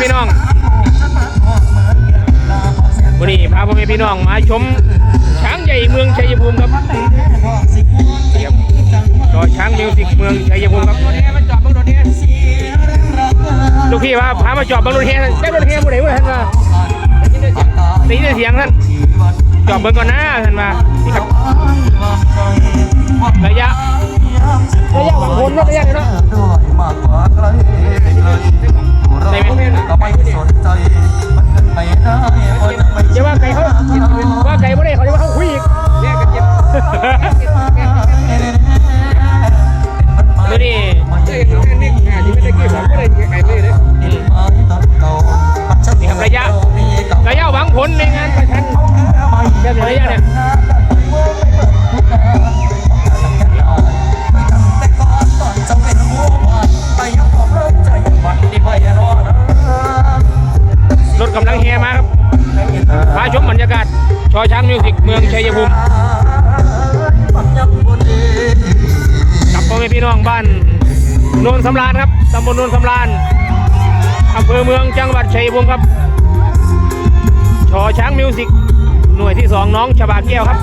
พี่น้องวันนี้พาพ่อแม่พี่น้องมาชมช้างใหญ่เมืองชัยภูมิครับครับจอช้างมิวสิกเมืองชัยภูมิครับลูกพี่ว่าพามาจอดบางรถเฮียเจ้ารถเฮียผู้ใดผู้ใดท่านมาได้ยินเสียงท่านจอดเบิ่งก่อนนะท่านมานี่ครับระยะระยะบางคนเนาะ ระยะเนาะได้ไหมก็ไม่สนใจมันเกินไปได้คนไม่อย่าว่าไก่เขาว่าไก่ไม่ได้เขาจะว่าเขาคุยอีกแยกกันเจ็บดูดินี่ครับระยะระยะหวังผลในงาน ลังเฮมาครับพาชมบรรยากาศชอช้างมิวสิกเมืองชัยภูมิกับพ่อแม่พี่น้องบ้านโนนสำราญครับตำบลโนนสำราญอำเภอเมืองจังหวัดชัยภูมิครับชอช้างมิวสิกหน่วยที่สองน้องฉบาแก้วครับ